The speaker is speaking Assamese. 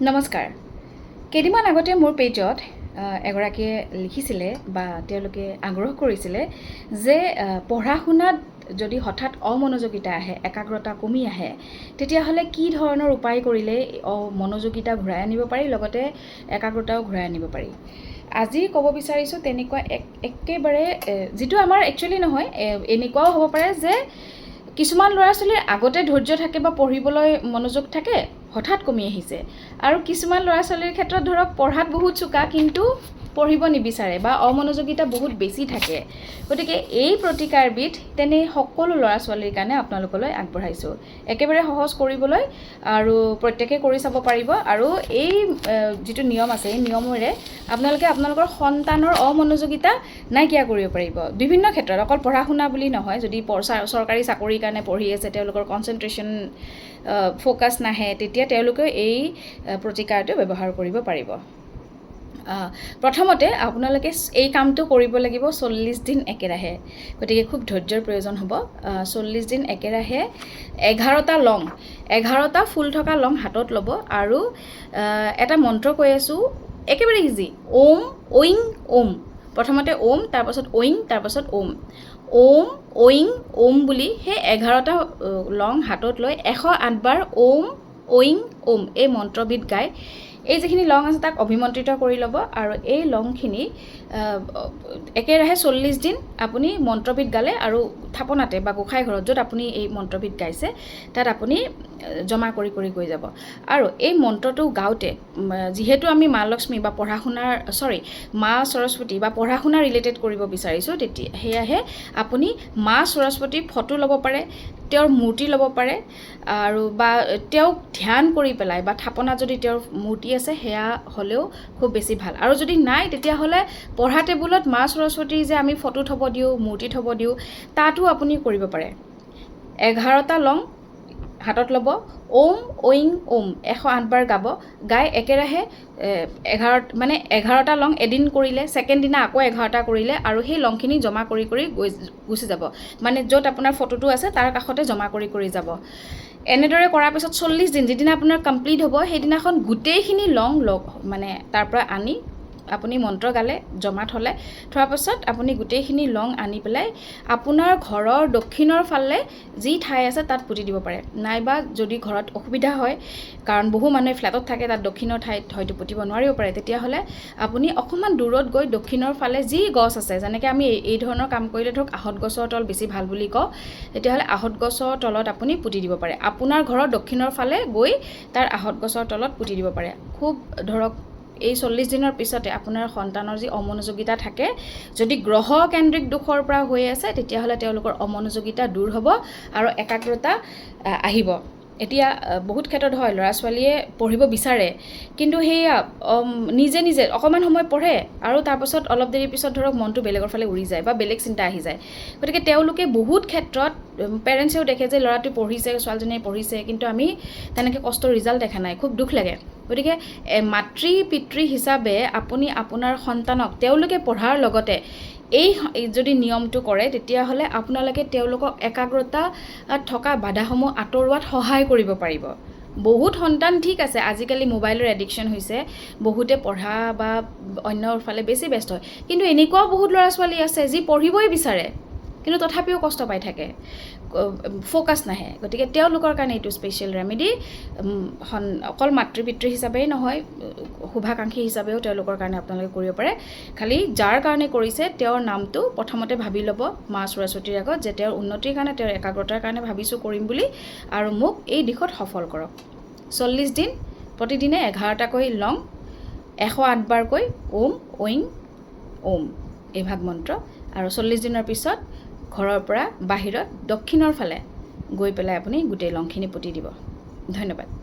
নমস্কাৰ। কেইদিনমান আগতে মোৰ পেজত এগৰাকীয়ে লিখিছিলে বা তেওঁলোকে আগ্ৰহ কৰিছিলে যে পঢ়া শুনাত যদি হঠাৎ অমনোযোগিতা আহে একাগ্ৰতা কমি আহে তেতিয়াহ'লে কি ধৰণৰ উপায় কৰিলে অ- মনোযোগিতা ঘূৰাই আনিব পাৰি লগতে একাগ্ৰতাও ঘূৰাই আনিব পাৰি? আজি ক'ব বিচাৰিছোঁ তেনেকুৱা এক একেবাৰে যিটো আমাৰ একচুৱেলি নহয় এনেকুৱাও হ'ব পাৰে যে কিছুমান ল'ৰা ছোৱালীৰ আগতে ধৈৰ্য থাকে বা পঢ়িবলৈ মনোযোগ থাকে হঠাৎ কমি আহিছে। আৰু কিছুমান ল'ৰা ছোৱালীৰ ক্ষেত্ৰত ধৰক পঢ়াত বহুত চোকা কিন্তু পঢ়িব নিবিচাৰে বা অমনোযোগিতা বহুত বেছি থাকে। গতিকে এই প্ৰতিকাৰবিধ তেনে সকলো ল'ৰা ছোৱালীৰ কাৰণে আপোনালোকলৈ আগবঢ়াইছোঁ। একেবাৰে সহজ কৰিবলৈ আৰু প্ৰত্যেকে কৰি চাব পাৰিব আৰু এই যিটো নিয়ম আছে এই নিয়মেৰে আপোনালোকে আপোনালোকৰ সন্তানৰ অমনোযোগিতা নাইকিয়া কৰিব পাৰিব। বিভিন্ন ক্ষেত্ৰত অকল পঢ়া শুনা বুলি নহয় যদি চৰকাৰী চাকৰিৰ কাৰণে পঢ়ি আছে তেওঁলোকৰ কনচেনট্ৰেশ্যন ফ'কাছ নাহে তেতিয়া তেওঁলোকে এই প্ৰতিকাৰটো ব্যৱহাৰ কৰিব পাৰিব। প্ৰথমতে আপোনালোকে এই কামটো কৰিব লাগিব চল্লিছ দিন একেৰাহে। গতিকে খুব ধৈৰ্যৰ প্ৰয়োজন হ'ব। চল্লিছ দিন একেৰাহে এঘাৰটা লং। এঘাৰটা ফুল থকা লং হাতত ল'ব আৰু এটা মন্ত্ৰ কৈ আছোঁ, একেবাৰে ইজি ওম ঐং ওম। প্ৰথমতে ওম, তাৰপাছত ঐং তাৰপাছত ওম। ওম ঐং ওম বুলি সেই এঘাৰটা লং হাতত লৈ এশ আঠবাৰ ওম ঐং ওম এই মন্ত্ৰবিধ গাই এই যিখিনি লং আছে তাক অভিমন্ত্ৰিত কৰি ল'ব আৰু এই লংখিনি একেৰাহে চল্লিছ দিন আপুনি মন্ত্ৰবিধ গালে আৰু থাপনাতে বা গোঁসাই ঘৰত য'ত আপুনি এই মন্ত্ৰবিধ গাইছে তাত আপুনি জমা কৰি কৰি গৈ যাব। আৰু এই মন্ত্ৰটো গাওঁতে যিহেতু আমি মা লক্ষ্মী বা পঢ়া শুনাৰ চৰি মা সৰস্বতী বা পঢ়া শুনা ৰিলেটেড কৰিব বিচাৰিছোঁ তেতিয়া সেয়াহে আপুনি মা সৰস্বতীৰ ফটো ল'ব পাৰে তেওঁৰ মূৰ্তি ল'ব পাৰে আৰু বা তেওঁক ধ্যান কৰি পেলাই বা থাপনাত যদি তেওঁৰ মূৰ্তি আছে সেয়া হ'লেও খুব বেছি ভাল। আৰু যদি নাই তেতিয়াহ'লে পঢ়া টেবুলত মা সৰস্বতীৰ যে আমি ফটো থ'ব দিওঁ মূৰ্তি থ'ব দিওঁ তাতো আপুনি কৰিব পাৰে। এঘাৰটা লং হাতত ল'ব। ওম ঐং ওম এশ আঠবাৰ গাব। গাই একেৰাহে এঘাৰ মানে এঘাৰটা লং এদিন কৰিলে ছেকেণ্ড দিনা আকৌ এঘাৰটা কৰিলে আৰু সেই লংখিনি জমা কৰি কৰি গৈ গুচি যাব। মানে য'ত আপোনাৰ ফটোটো আছে তাৰ কাষতে জমা কৰি কৰি যাব। এনেদৰে কৰাৰ পিছত চল্লিছ দিন যিদিনা আপোনাৰ কমপ্লিট হ'ব সেইদিনাখন গোটেইখিনি লং লগ মানে তাৰ পৰা আনি আপুনি মন্ত্ৰ গালে জমা থ'লে থোৱাৰ পাছত আপুনি গোটেইখিনি লং আনি পেলাই আপোনাৰ ঘৰৰ দক্ষিণৰ ফালে যি ঠাই আছে তাত পুতি দিব পাৰে। নাইবা যদি ঘৰত অসুবিধা হয় কাৰণ বহু মানুহে ফ্লেটত থাকে তাত দক্ষিণৰ ঠাইত হয়তো পুতিব নোৱাৰিব পাৰে তেতিয়াহ'লে আপুনি অকণমান দূৰত গৈ দক্ষিণৰ ফালে যি গছ আছে যেনেকৈ আমি এই- ধৰণৰ কাম কৰিলে ধৰক আহঁত গছৰ তল বেছি ভাল বুলি কওঁ তেতিয়াহ'লে আহঁত গছৰ তলত আপুনি পুতি দিব পাৰে। আপোনাৰ ঘৰৰ দক্ষিণৰ ফালে গৈ তাৰ আহঁত গছৰ তলত পুতি দিব পাৰে। খুব ধৰক এই চল্লিছ দিনৰ পিছতে আপোনাৰ সন্তানৰ যি অমনোযোগিতা থাকে যদি গ্ৰহ কেন্দ্ৰিক দোষৰ পৰা হৈ আছে তেতিয়াহ'লে তেওঁলোকৰ অমনোযোগিতা দূৰ হ'ব আৰু একাগ্ৰতা আহ, আহিব। এতিয়া বহুত ক্ষেত্ৰত হয় ল'ৰা ছোৱালীয়ে পঢ়িব বিচাৰে কিন্তু সেয়া নিজে নিজে অকণমান সময় পঢ়ে আৰু তাৰপাছত অলপ দেৰি পিছত ধৰক মনটো বেলেগৰ ফালে উৰি যায় বা বেলেগ চিন্তা আহি যায়। গতিকে তেওঁলোকে বহুত ক্ষেত্ৰত পেৰেণ্টছেও দেখে যে ল'ৰাটোৱে পঢ়িছে ছোৱালীজনীয়ে পঢ়িছে কিন্তু আমি তেনেকৈ কষ্টৰ ৰিজাল্ট দেখা নাই খুব দুখ লাগে। গতিকে মাতৃ পিতৃ হিচাপে আপুনি আপোনাৰ সন্তানক তেওঁলোকে পঢ়াৰ লগতে এই যদি নিয়মটো কৰে, তেতিয়াহ'লে আপোনালোকে তেওঁলোকক একাগ্ৰতা থকা বাধাসমূহ আঁতৰোৱাত সহায় কৰিব পাৰিব। বহুত সন্তান ঠিক আছে, আজিকালি মোবাইলৰ এডিকশ্যন হৈছে, বহুতে পঢ়া বা অন্যৰ ফালে বেছি ব্যস্ত হয়। কিন্তু এনেকুৱাও বহুত ল'ৰা ছোৱালী আছে, যি পঢ়িবই বিচাৰে, কিন্তু তথাপিও কষ্ট পাই থাকে। ফ'কাছ নাহে। গতিকে তেওঁলোকৰ কাৰণে এইটো স্পেচিয়েল ৰেমেডি অকল মাতৃ পিতৃ হিচাপেই নহয় শুভাকাংক্ষী হিচাপেও তেওঁলোকৰ কাৰণে আপোনালোকে কৰিব পাৰে। খালি যাৰ কাৰণে কৰিছে তেওঁৰ নামটো প্ৰথমতে ভাবি ল'ব মা সৰস্বতীৰ আগত যে তেওঁৰ উন্নতিৰ কাৰণে তেওঁৰ একাগ্ৰতাৰ কাৰণে ভাবিছোঁ কৰিম বুলি আৰু মোক এই দিশত সফল কৰক। চল্লিছ দিন প্ৰতিদিনে এঘাৰটাকৈ লং এশ আঠবাৰকৈ ওম ঐং ওম এই ভাগ মন্ত্ৰ। আৰু চল্লিছ দিনৰ পিছত ঘৰৰ পৰা বাহিৰত দক্ষিণৰ ফালে গৈ পেলাই আপুনি গোটেই লংখিনি পুতি দিব। ধন্যবাদ।